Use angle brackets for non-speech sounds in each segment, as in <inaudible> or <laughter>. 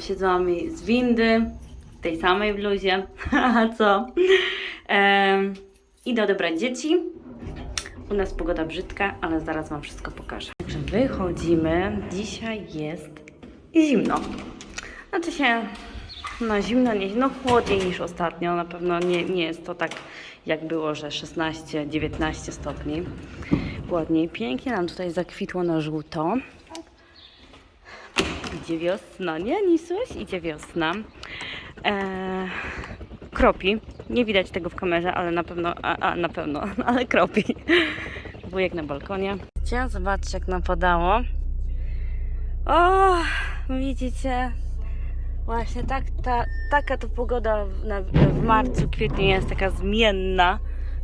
witam się z Wami z windy, w tej samej bluzie, <laughs> a co? Em, idę odebrać dzieci. U nas pogoda brzydka, ale zaraz Wam wszystko pokażę. Także wychodzimy. Dzisiaj jest zimno. Znaczy się, no zimno, nie, no chłodniej niż ostatnio. Na pewno nie, nie jest to tak, jak było, że 16-19 stopni. Ładniej, pięknie nam tutaj zakwitło na żółto. Idzie wiosna, nie Nisuś? Idzie wiosna. Eee, kropi. Nie widać tego w kamerze, ale na pewno, a, a na pewno, <laughs> ale kropi. Wujek na balkonie. Zobaczcie jak napadało. O, widzicie? Właśnie tak, ta, taka to pogoda w, w marcu, kwietniu jest taka zmienna.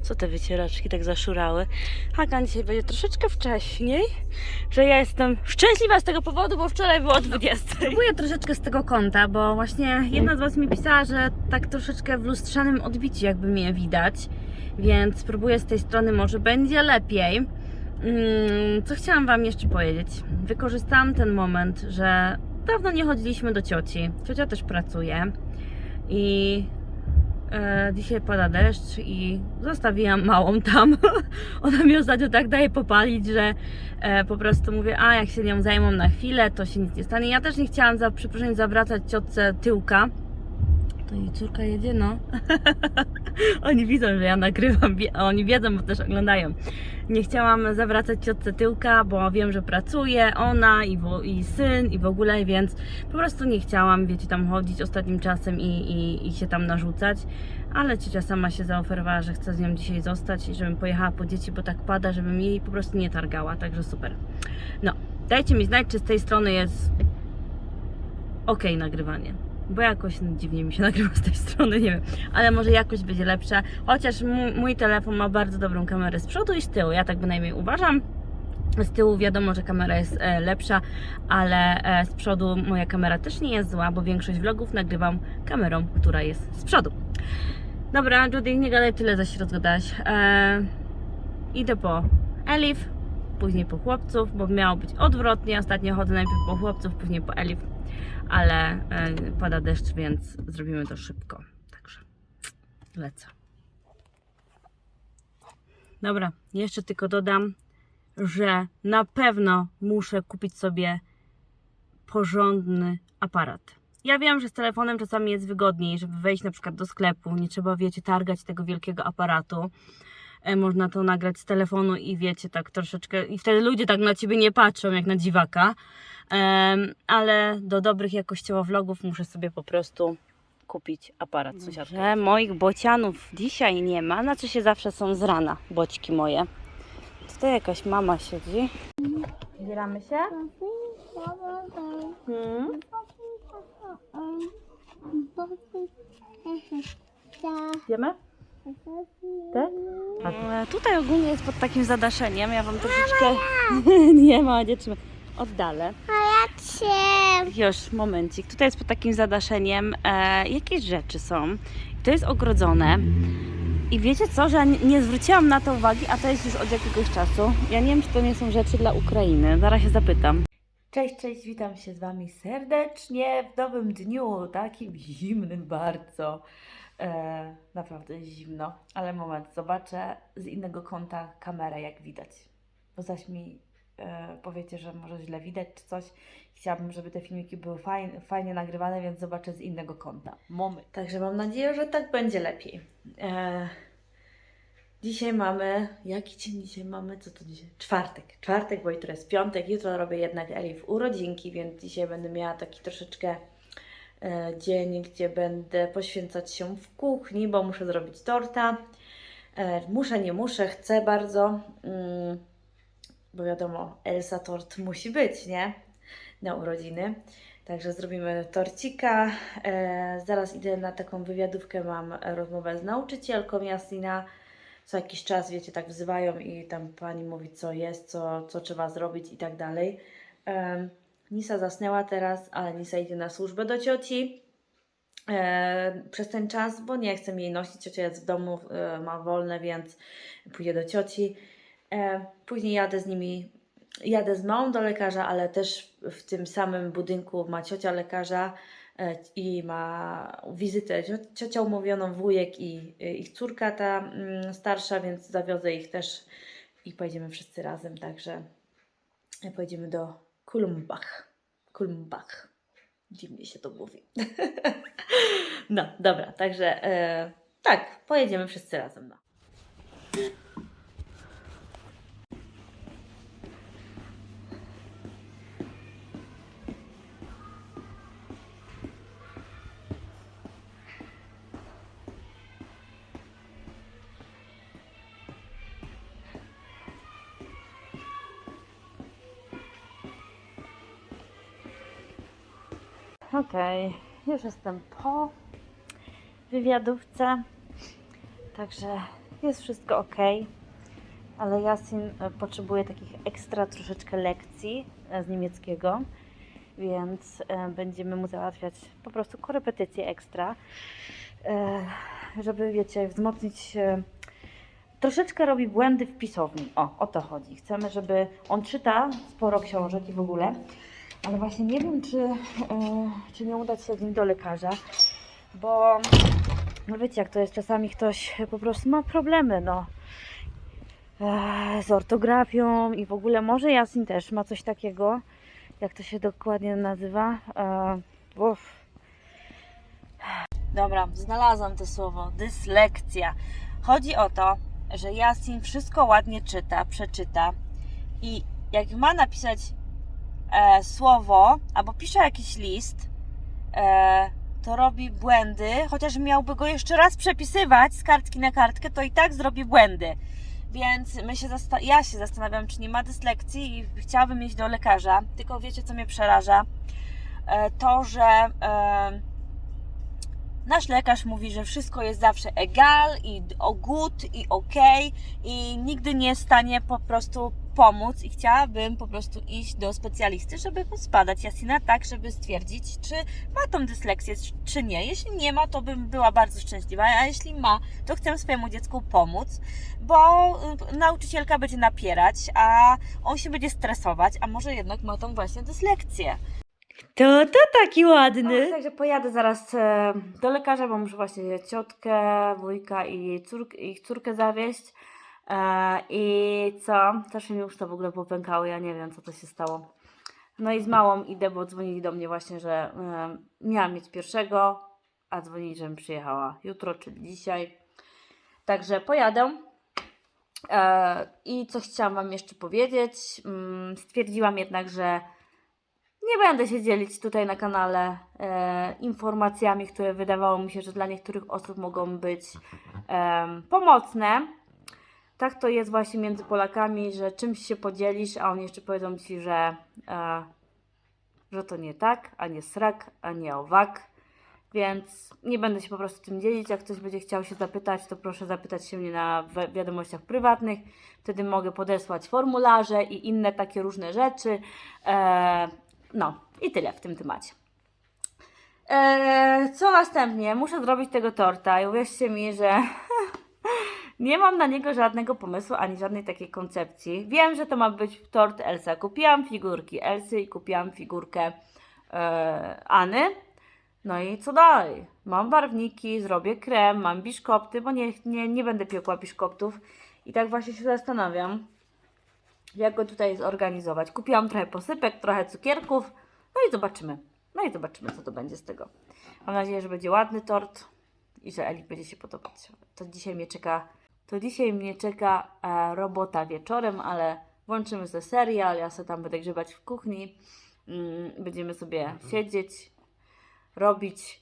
Co te wycieraczki tak zaszurały? Hakan dzisiaj będzie troszeczkę wcześniej, że ja jestem szczęśliwa z tego powodu, bo wczoraj było o 20. Próbuję troszeczkę z tego kąta, bo właśnie jedna z Was mi pisała, że tak troszeczkę w lustrzanym odbiciu jakby mnie widać, więc spróbuję z tej strony, może będzie lepiej. Mm, Co chciałam Wam jeszcze powiedzieć? Wykorzystałam ten moment, że dawno nie chodziliśmy do cioci. Ciocia też pracuje i e, dzisiaj pada deszcz i zostawiłam małą tam. <laughs> Ona mi ostatnio tak daje popalić, że e, po prostu mówię, a jak się nią zajmą na chwilę, to się nic nie stanie. Ja też nie chciałam za przeproszeniem zawracać ciotce tyłka. To jej córka jedzie, no. <laughs> oni widzą, że ja nagrywam, oni wiedzą, bo też oglądają. Nie chciałam zawracać ciotce tyłka, bo wiem, że pracuje ona i, wo, i syn i w ogóle, więc po prostu nie chciałam, wiecie, tam chodzić ostatnim czasem i, i, i się tam narzucać. Ale ciocia sama się zaoferowała, że chce z nią dzisiaj zostać i żebym pojechała po dzieci, bo tak pada, żebym jej po prostu nie targała, także super. No, dajcie mi znać, czy z tej strony jest ok nagrywanie. Bo jakoś no, dziwnie mi się <laughs> nagrywa z tej strony, nie wiem. Ale może jakość będzie lepsza. Chociaż mój, mój telefon ma bardzo dobrą kamerę z przodu i z tyłu. Ja tak bynajmniej uważam. Z tyłu wiadomo, że kamera jest e, lepsza, ale e, z przodu moja kamera też nie jest zła, bo większość vlogów nagrywam kamerą, która jest z przodu. Dobra, Judy, nie gadaj tyle, zaś się rozgadałaś. E, idę po Elif, później po chłopców, bo miało być odwrotnie. Ostatnio chodzę najpierw po chłopców, później po Elif, ale e, pada deszcz, więc zrobimy to szybko. Także lecę. Dobra, jeszcze tylko dodam, że na pewno muszę kupić sobie porządny aparat. Ja wiem, że z telefonem czasami jest wygodniej, żeby wejść na przykład do sklepu, nie trzeba, wiecie, targać tego wielkiego aparatu. E, Można to nagrać z telefonu i wiecie, tak troszeczkę, i wtedy ludzie tak na ciebie nie patrzą jak na dziwaka. Ale do dobrych jakościowo vlogów muszę sobie po prostu kupić aparat sąsiadka. Że moich bocianów dzisiaj nie ma, znaczy się zawsze są z rana, boćki moje. Tutaj jakaś mama siedzi. Zbieramy się? Hmm? Idziemy? Tak? E, Tutaj ogólnie jest pod takim zadaszeniem. Ja wam troszeczkę. nie <laughs> ma, nie trzymaj. Oddalę. Już, momencik. Tutaj jest pod takim zadaszeniem. E, jakieś rzeczy są. To jest ogrodzone. I wiecie co, że ja nie, zwróciłam na to uwagi, a to jest już od jakiegoś czasu. Ja nie wiem, czy to nie są rzeczy dla Ukrainy. Zaraz się zapytam. Cześć, cześć, witam się z Wami serdecznie w nowym dniu, takim zimnym bardzo. E, naprawdę jest zimno, ale moment, zobaczę z innego kąta kamerę, jak widać. Bo zaś mi powiecie, że może źle widać czy coś. Chciałabym, żeby te filmiki były fajnie, fajnie nagrywane, więc zobaczę z innego kąta. Moment. Także mam nadzieję, że tak będzie lepiej. E, dzisiaj mamy. Jaki dzień dzisiaj mamy? Co to dzisiaj? Czwartek. Czwartek, bo jutro jest piątek. Jutro robię jednak Elif urodzinki, więc dzisiaj będę miała taki troszeczkę e, dzień, gdzie będę poświęcać się w kuchni, bo muszę zrobić torta. E, muszę, nie muszę, chcę bardzo. Mm, bo wiadomo, Elsa tort musi być, nie? Na urodziny. Także zrobimy torcika. E, zaraz idę na taką wywiadówkę, mam rozmowę z nauczycielką Jasina. Co jakiś czas, wiecie, tak wzywają i tam pani mówi, co jest, co, co trzeba zrobić i tak dalej. Em, Nisa zasnęła teraz, ale Nisa idzie na służbę do cioci e, przez ten czas, bo nie chcę jej nosić. Ciocia jest w domu, e, ma wolne, więc pójdzie do cioci. E, później jadę z nimi jadę z małą do lekarza, ale też w tym samym budynku ma ciocia lekarza e, i ma wizytę cio- ciocia umówioną, wujek i e, ich córka ta mm, starsza, więc zawiozę ich też i pojedziemy wszyscy razem, także pojedziemy do Kulmbach. Kulmbach. Dziwnie się to mówi. <laughs> no, dobra, także e, tak, pojedziemy wszyscy razem. No. Okej, już jestem po wywiadówce, także jest wszystko ok, ale Jasin e, potrzebuje takich ekstra troszeczkę lekcji e, z niemieckiego, więc e, będziemy mu załatwiać po prostu korepetycje ekstra, żeby wiecie, wzmocnić troszeczkę robi błędy w pisowni. O, o to chodzi. Chcemy, żeby on czyta sporo książek i w ogóle, ale właśnie nie wiem, czy, e, czy nie udać się z nim do lekarza, bo no wiecie, jak to jest, czasami ktoś po prostu ma problemy, no. E, z ortografią i w ogóle może Jasin też ma coś takiego, jak to się dokładnie nazywa. E, uff. Dobra, znalazłam to słowo, dyslekcja. Chodzi o to, że Jasin wszystko ładnie czyta, przeczyta i jak ma napisać e, słowo albo pisze jakiś list, e, to robi błędy, chociaż miałby go jeszcze raz przepisywać z kartki na kartkę, to i tak zrobi błędy. Więc my się ja się zastanawiam, czy nie ma dyslekcji i chciałabym iść do lekarza. Tylko wiecie, co mnie przeraża? E, to, że e, nasz lekarz mówi, że wszystko jest zawsze egal i o good i ok i nigdy nie jest w stanie po prostu pomóc i chciałabym po prostu iść do specjalisty, żeby zbadać Jasina tak, żeby stwierdzić, czy ma tą dysleksję, czy nie. Jeśli nie ma, to bym była bardzo szczęśliwa, a jeśli ma, to chcę swojemu dziecku pomóc, bo y, nauczycielka będzie napierać, a on się będzie stresować, a może jednak ma tą właśnie dyslekcję. To to taki ładny. Także pojadę zaraz e, do lekarza, bo muszę właśnie ciotkę, wujka i córkę, ich córkę zawieźć. E, I co? Też mi już to w ogóle popękało, ja nie wiem co to się stało. No i z małą idę, bo dzwonili do mnie właśnie, że e, miałam mieć pierwszego, a dzwonili, żebym przyjechała jutro, czyli dzisiaj. Także pojadę. E, I co chciałam Wam jeszcze powiedzieć? Mm, Stwierdziłam jednak, że nie będę się dzielić tutaj na kanale e, informacjami, które wydawało mi się, że dla niektórych osób mogą być em, pomocne. Tak to jest właśnie między Polakami, że czymś się podzielisz, a oni jeszcze powiedzą ci, że, e, że to nie tak, a nie srak, a nie owak. Więc nie będę się po prostu tym dzielić. Jak ktoś będzie chciał się zapytać, to proszę zapytać się mnie na wi- wiadomościach prywatnych. Wtedy mogę podesłać formularze i inne takie różne rzeczy. E, no i tyle w tym temacie. E, co następnie? Muszę zrobić tego torta i uwierzcie mi, że nie mam na niego żadnego pomysłu ani żadnej takiej koncepcji. Wiem, że to ma być tort Elsa. Kupiłam figurki Elsy i kupiłam figurkę e, Any. No i co dalej? Mam barwniki, zrobię krem, mam biszkopty, bo nie, nie, nie będę piekła biszkoptów. I tak właśnie się zastanawiam, jak go tutaj zorganizować. Kupiłam trochę posypek, trochę cukierków, no i zobaczymy. No i zobaczymy, co to będzie z tego. Mam nadzieję, że będzie ładny tort i że Eli będzie się podobać. To dzisiaj mnie czeka, to dzisiaj mnie czeka e, robota wieczorem, ale włączymy sobie serial, ja sobie tam będę grzebać w kuchni, mm, będziemy sobie siedzieć, robić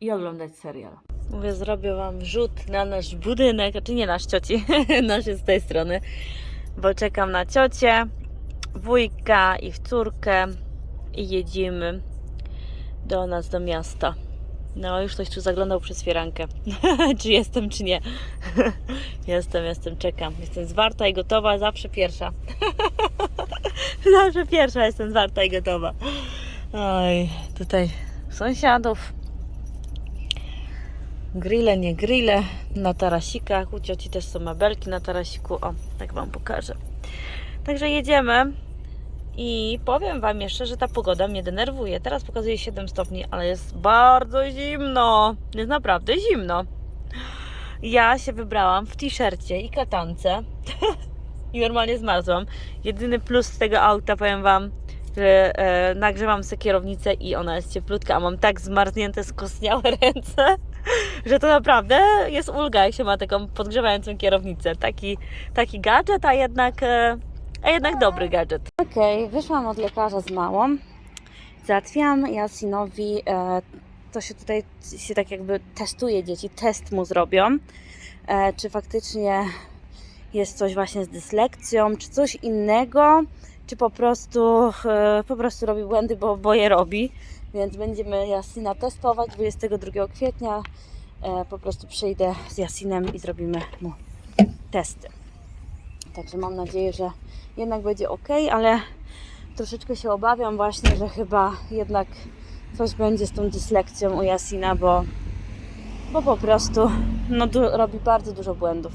i oglądać serial. Mówię, zrobię Wam rzut na nasz budynek, czy nie nasz cioci, <laughs> nasz z tej strony, bo czekam na ciocię, wujka, ich córkę i jedziemy do nas, do miasta. No, już ktoś tu zaglądał przez firankę. <laughs> czy jestem, czy nie. <laughs> jestem, jestem, czekam. Jestem zwarta i gotowa, zawsze pierwsza. <laughs> zawsze pierwsza jestem zwarta i gotowa. Oj, tutaj sąsiadów. Grille, nie grille, na tarasikach. U cioci też są mebelki na tarasiku. O, tak Wam pokażę. Także jedziemy. I powiem Wam jeszcze, że ta pogoda mnie denerwuje. Teraz pokazuje 7 stopni, ale jest bardzo zimno. Jest naprawdę zimno. Ja się wybrałam w t-shircie i katance <laughs> i normalnie zmarzłam. Jedyny plus tego auta, powiem Wam, że e, nagrzewam sobie kierownicę i ona jest cieplutka, a mam tak zmarznięte, skostniałe <laughs> ręce, że to naprawdę jest ulga, jak się ma taką podgrzewającą kierownicę. Taki, taki gadżet, a jednak, e, a jednak dobry gadżet. Okej, wyszłam od lekarza z małą. Załatwiłam Jasinowi, e, to się tutaj się tak jakby testuje dzieci, test mu zrobią, e, czy faktycznie jest coś właśnie z dyslekcją, czy coś innego, czy po prostu, e, po prostu robi błędy, bo, bo je robi. Więc będziemy Jasina testować 22 kwietnia. E, po prostu przyjdę z Jasinem i zrobimy mu testy. Także mam nadzieję, że jednak będzie ok, ale troszeczkę się obawiam właśnie, że chyba jednak coś będzie z tą dyslekcją u Jasina, bo, bo po prostu no, du- robi bardzo dużo błędów.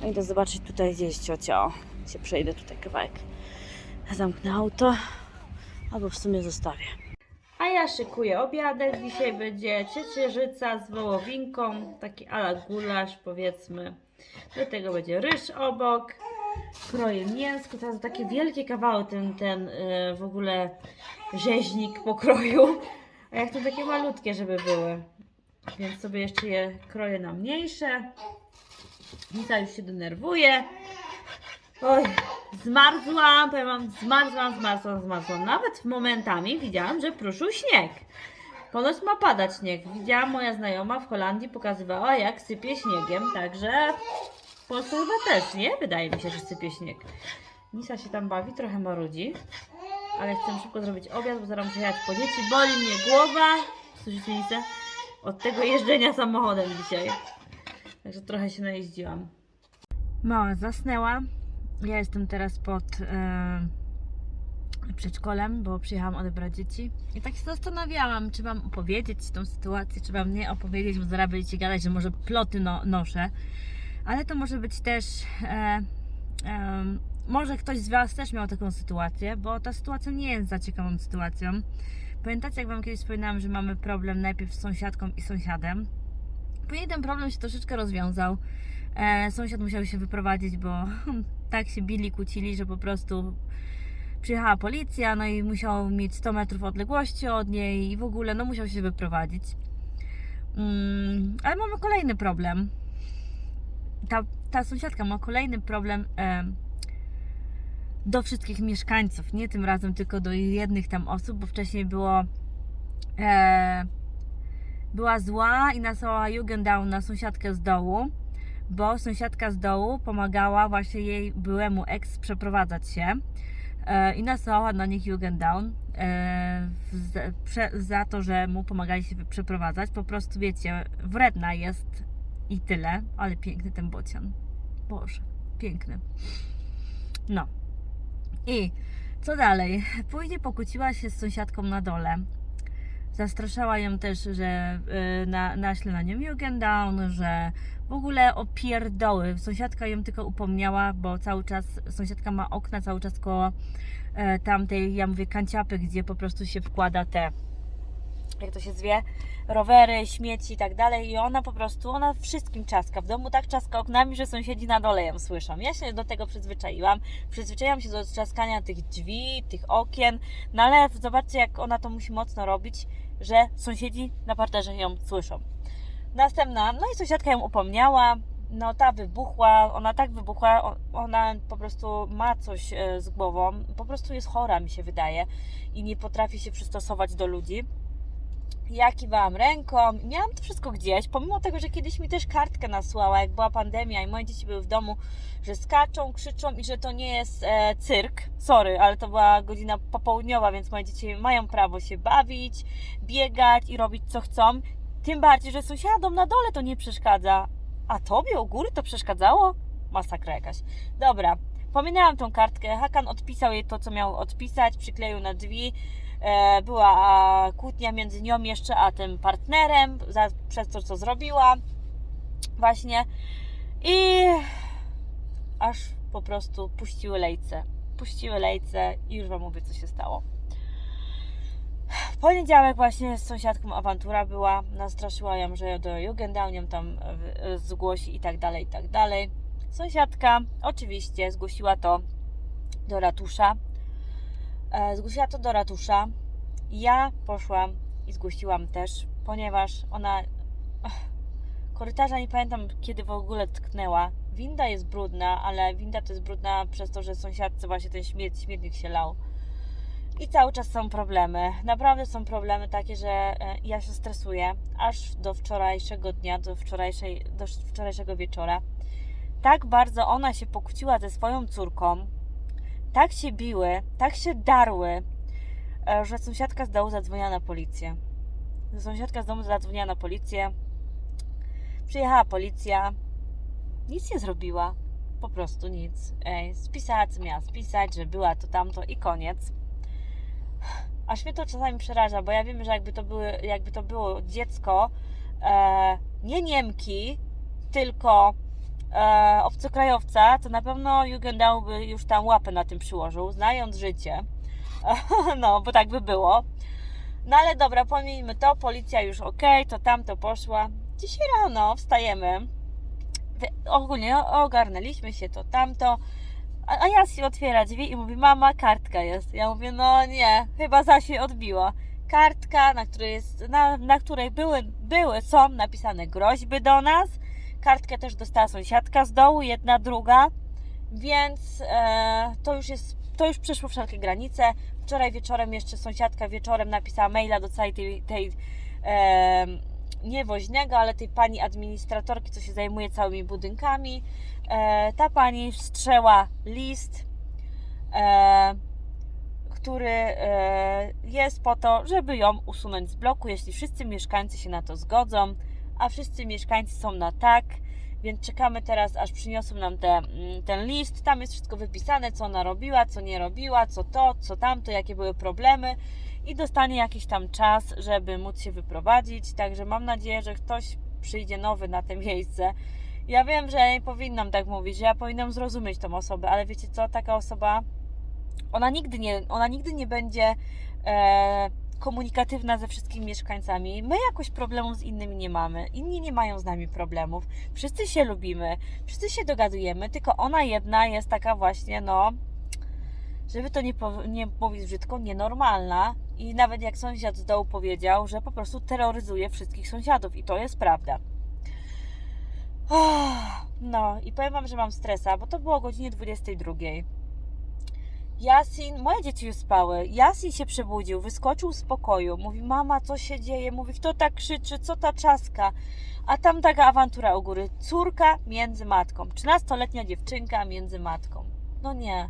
No idę zobaczyć tutaj gdzieś ciocia. O, się przejdę tutaj kawałek. Zamknę auto, albo w sumie zostawię. A ja szykuję obiadek. Dzisiaj będzie ciecierzyca z wołowinką, taki ala gulasz powiedzmy. Do tego będzie ryż obok. Kroję mięsko, teraz takie wielkie kawały ten, ten yy, w ogóle rzeźnik pokroju. A jak to takie malutkie, żeby były. Więc sobie jeszcze je kroję na mniejsze. Nita już się denerwuje. Oj, zmarzłam, powiem wam, zmarzłam, zmarzłam, zmarzłam. Nawet momentami widziałam, że pruszył śnieg. Ponoć ma padać śnieg. Widziałam, moja znajoma w Holandii pokazywała, jak sypie śniegiem, także w chyba też, nie? Wydaje mi się, że sypie śnieg. Nisa się tam bawi, trochę marudzi, ale chcę szybko zrobić obiad, bo zaraz muszę jechać po dzieci. Boli mnie głowa, słyszycie Nisę? Od tego jeżdżenia samochodem dzisiaj. Także trochę się najeździłam. Mała zasnęła. Ja jestem teraz pod e, przedszkolem, bo przyjechałam odebrać dzieci. I tak się zastanawiałam, czy mam opowiedzieć tą sytuację, czy mam nie opowiedzieć, bo zaraz będziecie gadać, że może ploty no, noszę. Ale to może być też. E, em, może ktoś z Was też miał taką sytuację, bo ta sytuacja nie jest za ciekawą sytuacją. Pamiętacie, jak Wam kiedyś wspominałam, że mamy problem najpierw z sąsiadką i sąsiadem? Później ten problem się troszeczkę rozwiązał. E, sąsiad musiał się wyprowadzić, bo <laughs> tak się bili, kłócili, że po prostu przyjechała policja, no i musiał mieć 100 metrów odległości od niej i w ogóle, no musiał się wyprowadzić. Mm, ale mamy kolejny problem. Ta, ta sąsiadka ma kolejny problem e, do wszystkich mieszkańców, nie tym razem tylko do jednych tam osób, bo wcześniej było e, była zła i nasłała Jugendaun na sąsiadkę z dołu, bo sąsiadka z dołu pomagała właśnie jej byłemu ex przeprowadzać się e, i nasłała na nich Jugendaun e, za, za to, że mu pomagali się przeprowadzać. Po prostu wiecie, wredna jest i tyle, ale piękny ten bocian. Boże, piękny. No. I co dalej? Później pokłóciła się z sąsiadką na dole. Zastraszała ją też, że y, na, naśle na nią Jugendaun, że w ogóle o pierdoły. Sąsiadka ją tylko upomniała, bo cały czas sąsiadka ma okna cały czas koło e, tamtej, ja mówię, kanciapy, gdzie po prostu się wkłada te, jak to się zwie, rowery, śmieci i tak dalej. I ona po prostu, ona wszystkim czaska. W domu tak czaska oknami, że sąsiedzi na dole ją słyszą. Ja się do tego przyzwyczaiłam. Przyzwyczaiłam się do trzaskania tych drzwi, tych okien. No ale zobaczcie, jak ona to musi mocno robić, że sąsiedzi na parterze ją słyszą. Następna, no i sąsiadka ją upomniała, no ta wybuchła, ona tak wybuchła, ona po prostu ma coś e, z głową, po prostu jest chora mi się wydaje i nie potrafi się przystosować do ludzi. Ja kiwałam ręką, miałam to wszystko gdzieś, pomimo tego, że kiedyś mi też kartkę nasłała, jak była pandemia i moje dzieci były w domu, że skaczą, krzyczą i że to nie jest e, cyrk. Sorry, ale to była godzina popołudniowa, więc moje dzieci mają prawo się bawić, biegać i robić co chcą. Tym bardziej, że sąsiadom na dole to nie przeszkadza. A tobie u góry to przeszkadzało? Masakra jakaś. Dobra, pominęłam tą kartkę. Hakan odpisał jej to, co miał odpisać, przykleił na drzwi. E, była kłótnia między nią jeszcze a tym partnerem za, przez to, co zrobiła. Właśnie. I aż po prostu puściły lejce. puściły lejce i już Wam mówię, co się stało. W poniedziałek właśnie z sąsiadką awantura była, nastraszyła ją, że do Jugendamt ją tam e, zgłosi i tak dalej, i tak dalej. Sąsiadka oczywiście zgłosiła to do ratusza. E, Zgłosiła to do ratusza. Ja poszłam i zgłosiłam też, ponieważ ona korytarza nie pamiętam kiedy w ogóle tknęła. Winda jest brudna, ale winda to jest brudna przez to, że sąsiadce właśnie ten śmiet, śmietnik się lał. I cały czas są problemy. Naprawdę są problemy takie, że e, ja się stresuję aż do wczorajszego dnia, do, wczorajszej, do wczorajszego wieczora. Tak bardzo ona się pokłóciła ze swoją córką, tak się biły, tak się darły, e, że sąsiadka z domu zadzwoniła na policję. Sąsiadka z domu zadzwoniła na policję. Przyjechała policja. Nic nie zrobiła. Po prostu nic. Ej, spisała, co miała spisać, że była to tamto i koniec. Aż mnie to czasami przeraża, bo ja wiem, że jakby to, były, jakby to było dziecko, e, nie Niemki, tylko e, obcokrajowca, to na pewno Jugendamt by już tam łapę na tym przyłożył, znając życie. <laughs> no, bo tak by było. No ale dobra, pomijmy to, policja już ok, to tamto poszła. Dzisiaj rano wstajemy, ogólnie ogarnęliśmy się to tamto, a, a Jasi otwiera drzwi i mówi, mama, kartka jest. Ja mówię, no nie, chyba za się odbiło. Kartka, na której, jest, na, na której były, były, są napisane groźby do nas. Kartkę też dostała sąsiadka z dołu, jedna, druga. Więc e, to już jest, to już przeszło wszelkie granice. Wczoraj wieczorem jeszcze sąsiadka wieczorem napisała maila do całej tej, tej e, nie woźnego, ale tej pani administratorki, co się zajmuje całymi budynkami. E, ta pani wstrzęła list, e, który e, jest po to, żeby ją usunąć z bloku, jeśli wszyscy mieszkańcy się na to zgodzą, a wszyscy mieszkańcy są na tak, więc czekamy teraz, aż przyniosą nam te, mm, ten list. Tam jest wszystko wypisane, co ona robiła, co nie robiła, co to, co tamto, jakie były problemy i dostanie jakiś tam czas, żeby móc się wyprowadzić. Także mam nadzieję, że ktoś przyjdzie nowy na to miejsce. Ja wiem, że ja nie powinnam tak mówić, że ja powinnam zrozumieć tą osobę, ale wiecie co, taka osoba, ona nigdy nie, ona nigdy nie będzie e, komunikatywna ze wszystkimi mieszkańcami. My jakoś problemów z innymi nie mamy, inni nie mają z nami problemów. Wszyscy się lubimy, wszyscy się dogadujemy, tylko ona jedna jest taka właśnie, no, żeby to nie, nie mówić brzydko, nienormalna. I nawet jak sąsiad z dołu powiedział, że po prostu terroryzuje wszystkich sąsiadów, i to jest prawda. No i powiem Wam, że mam stresa, bo to było o godzinie 22. Jasin, moje dzieci już spały. Jasin się przebudził, wyskoczył z pokoju. Mówi, mama, co się dzieje? Mówi, kto tak krzyczy, co ta czaska? A tam taka awantura u góry. Córka między matką. 13-letnia dziewczynka między matką. No nie.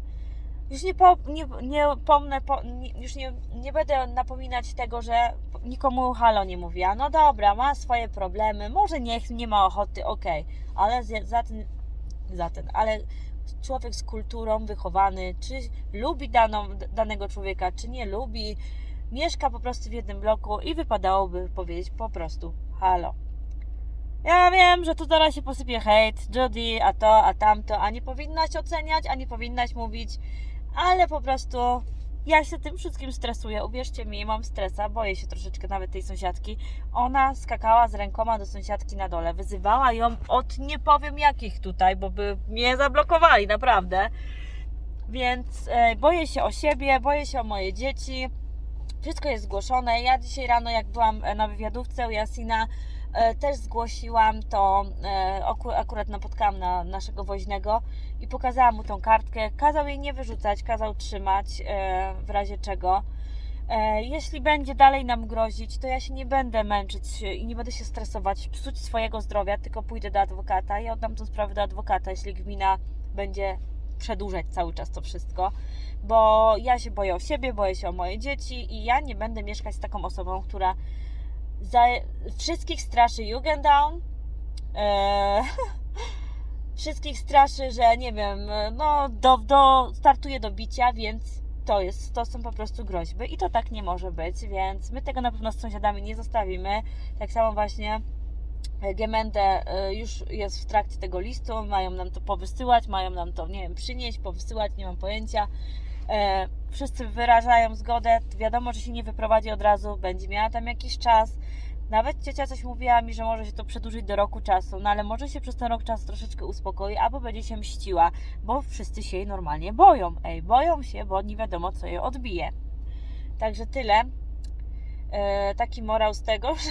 Już nie, po, nie, nie pomnę, po, nie, już nie, nie będę napominać tego, że nikomu halo nie mówiła. No dobra, ma swoje problemy, może niech nie ma ochoty, okej, ale za, za ten, za ten, ale człowiek z kulturą wychowany, czy lubi daną, danego człowieka, czy nie lubi, mieszka po prostu w jednym bloku i wypadałoby powiedzieć po prostu halo. Ja wiem, że tu zaraz się posypie hejt, Judy, a to, a tamto, a nie powinnaś oceniać, a nie powinnaś mówić, ale po prostu ja się tym wszystkim stresuję. Uwierzcie mi, mam stresa, boję się troszeczkę nawet tej sąsiadki. Ona skakała z rękoma do sąsiadki na dole, wyzywała ją od nie powiem jakich tutaj, bo by mnie zablokowali, naprawdę. Więc e, boję się o siebie, boję się o moje dzieci. Wszystko jest zgłoszone. Ja dzisiaj rano, jak byłam e, na wywiadówce u Jasina, też zgłosiłam to, e, akurat napotkałam na naszego woźnego i pokazałam mu tą kartkę. Kazał jej nie wyrzucać, kazał trzymać e, w razie czego. E, Jeśli będzie dalej nam grozić, to ja się nie będę męczyć i nie będę się stresować, psuć swojego zdrowia, tylko pójdę do adwokata i oddam tą sprawę do adwokata, jeśli gmina będzie przedłużać cały czas to wszystko, bo ja się boję o siebie, boję się o moje dzieci i ja nie będę mieszkać z taką osobą, która za wszystkich straszy Jugendamt, e, <laughs> wszystkich straszy, że nie wiem, no do, do, startuje do bicia, więc to jest, to są po prostu groźby i to tak nie może być, więc my tego na pewno z sąsiadami nie zostawimy. Tak samo właśnie e, Gemeinde e, już jest w trakcie tego listu, mają nam to powysyłać, mają nam to, nie wiem, przynieść, powysyłać, nie mam pojęcia. E, wszyscy wyrażają zgodę, wiadomo, że się nie wyprowadzi od razu, będzie miała tam jakiś czas. Nawet ciocia coś mówiła mi, że może się to przedłużyć do roku czasu, no ale może się przez ten rok czasu troszeczkę uspokoi, albo będzie się mściła, bo wszyscy się jej normalnie boją. Ej, boją się, bo nie wiadomo, co je odbije. Także tyle. E, taki morał z tego, <laughs> że,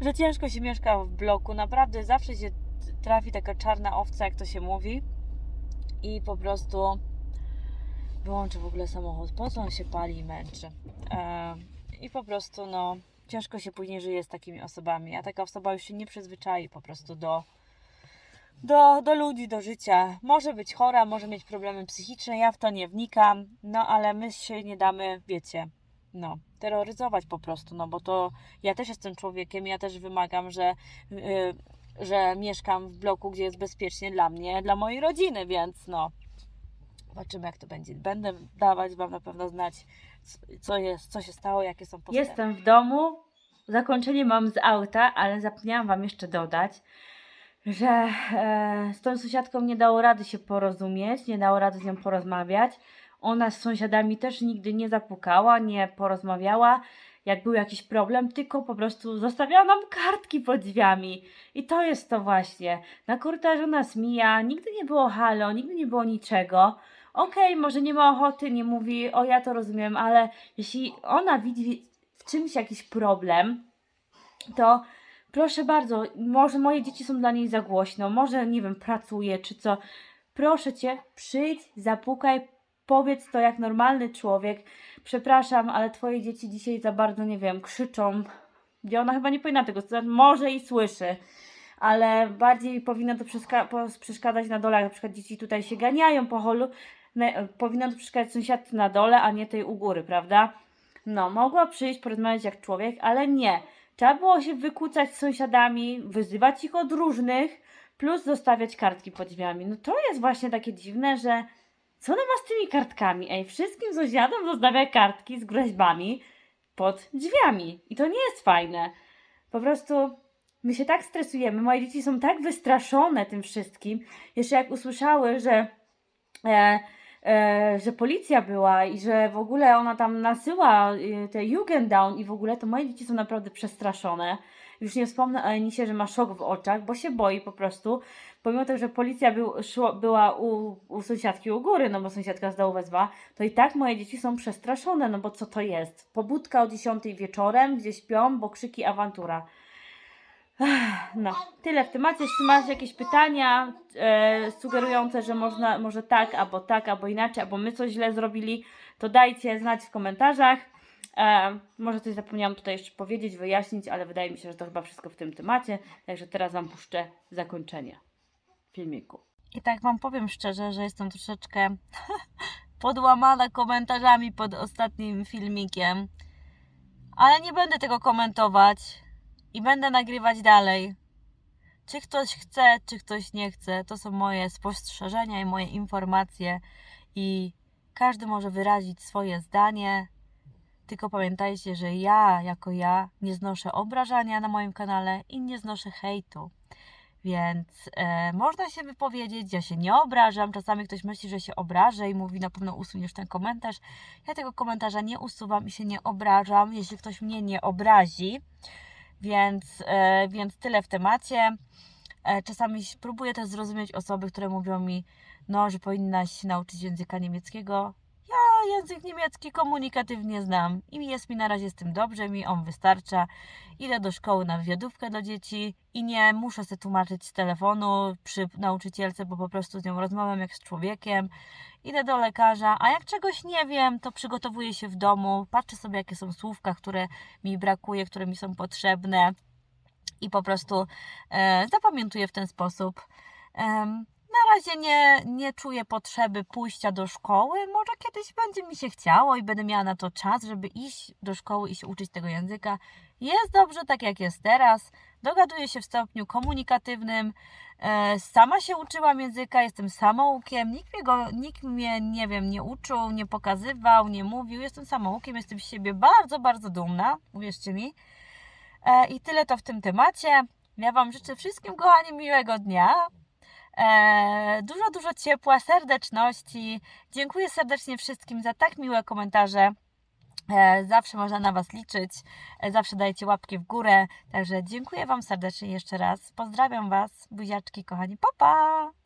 że ciężko się mieszka w bloku. Naprawdę zawsze się trafi taka czarna owca, jak to się mówi. I po prostu wyłączę w ogóle samochód. Po co on się pali i męczy? I po prostu, no, ciężko się później żyje z takimi osobami. A taka osoba już się nie przyzwyczai po prostu do, do, do ludzi, do życia. Może być chora, może mieć problemy psychiczne, ja w to nie wnikam, no ale my się nie damy, wiecie, no, terroryzować po prostu, no bo to ja też jestem człowiekiem, ja też wymagam, że, yy, że mieszkam w bloku, gdzie jest bezpiecznie dla mnie, dla mojej rodziny, więc no, zobaczymy jak to będzie. Będę dawać Wam na pewno znać, co jest, co się stało, jakie są postępy. Jestem w domu, zakończenie mam z auta, ale zapomniałam Wam jeszcze dodać, że e, z tą sąsiadką nie dało rady się porozumieć, nie dało rady z nią porozmawiać. Ona z sąsiadami też nigdy nie zapukała, nie porozmawiała, jak był jakiś problem, tylko po prostu zostawiała nam kartki pod drzwiami. I to jest to właśnie. Na korytarzu nas mija, nigdy nie było halo, nigdy nie było niczego. Okej, może nie ma ochoty, nie mówi, o ja to rozumiem, ale jeśli ona widzi w czymś jakiś problem, to proszę bardzo, może moje dzieci są dla niej za głośno, może nie wiem, pracuje czy co. Proszę cię, przyjdź, zapukaj, powiedz to jak normalny człowiek. Przepraszam, ale twoje dzieci dzisiaj za bardzo, nie wiem, krzyczą. Gdzie ona chyba nie powinna tego słuchać, może i słyszy. Ale bardziej powinno to przeszkadzać na dole. Na przykład dzieci tutaj się ganiają po holu. Powinno to przeszkadzać sąsiadce na dole, a nie tej u góry, prawda? No, mogła przyjść, porozmawiać jak człowiek, ale nie. Trzeba było się wykłócać z sąsiadami, wyzywać ich od różnych, plus zostawiać kartki pod drzwiami. No to jest właśnie takie dziwne, że co ona ma z tymi kartkami? Ej, wszystkim sąsiadom zostawia kartki z groźbami pod drzwiami. I to nie jest fajne. Po prostu my się tak stresujemy, moje dzieci są tak wystraszone tym wszystkim. Jeszcze jak usłyszały, że e, że policja była i że w ogóle ona tam nasyła e, te Jugendaun i w ogóle, to moje dzieci są naprawdę przestraszone. Już nie wspomnę o Enisie, że ma szok w oczach, bo się boi po prostu. Pomimo tego, że policja był, szło, była u, u sąsiadki u góry, no bo sąsiadka z dołu wezwała, to i tak moje dzieci są przestraszone, no bo co to jest? Pobudka o 10 wieczorem, gdzie śpią, bo krzyki awantura. No, tyle w temacie. Jeśli macie jakieś pytania e, sugerujące, że można, może tak, albo tak, albo inaczej, albo my coś źle zrobili, to dajcie znać w komentarzach. E, może coś zapomniałam tutaj jeszcze powiedzieć, wyjaśnić, ale wydaje mi się, że to chyba wszystko w tym temacie. Także teraz Wam puszczę zakończenie filmiku. I tak Wam powiem szczerze, że jestem troszeczkę <laughs> podłamana komentarzami pod ostatnim filmikiem. Ale nie będę tego komentować i będę nagrywać dalej. Czy ktoś chce, czy ktoś nie chce, to są moje spostrzeżenia i moje informacje i każdy może wyrazić swoje zdanie. Tylko pamiętajcie, że ja, jako ja, nie znoszę obrażania na moim kanale i nie znoszę hejtu. Więc e, można się wypowiedzieć, ja się nie obrażam. Czasami ktoś myśli, że się obrażę i mówi, na pewno usuniesz ten komentarz. Ja tego komentarza nie usuwam i się nie obrażam, jeśli ktoś mnie nie obrazi. Więc, e, więc tyle w temacie. E, czasami próbuję też zrozumieć osoby, które mówią mi, no, że powinnaś nauczyć języka niemieckiego. Język niemiecki komunikatywnie znam i jest mi na razie z tym dobrze, mi on wystarcza. Idę do szkoły na wywiadówkę do dzieci i nie muszę sobie tłumaczyć z telefonu przy nauczycielce, bo po prostu z nią rozmawiam jak z człowiekiem. Idę do lekarza, a jak czegoś nie wiem, to przygotowuję się w domu, patrzę sobie jakie są słówka, które mi brakuje, które mi są potrzebne i po prostu e, zapamiętuję w ten sposób. Na razie nie, nie czuję potrzeby pójścia do szkoły. Może kiedyś będzie mi się chciało i będę miała na to czas, żeby iść do szkoły i się uczyć tego języka. Jest dobrze tak jak jest teraz. Dogaduję się w stopniu komunikatywnym. E, sama się uczyłam języka, jestem samoukiem. Nikt mnie, go, nikt mnie, nie wiem, nie uczył, nie pokazywał, nie mówił. Jestem samoukiem, jestem z siebie bardzo, bardzo dumna. Uwierzcie mi. E, I tyle to w tym temacie. Ja Wam życzę wszystkim, kochani, miłego dnia. E, dużo, dużo ciepła, serdeczności. Dziękuję serdecznie wszystkim za tak miłe komentarze. E, zawsze można na Was liczyć. E, zawsze dajecie łapki w górę. Także dziękuję Wam serdecznie jeszcze raz. Pozdrawiam Was, buziaczki, kochani. Pa, pa!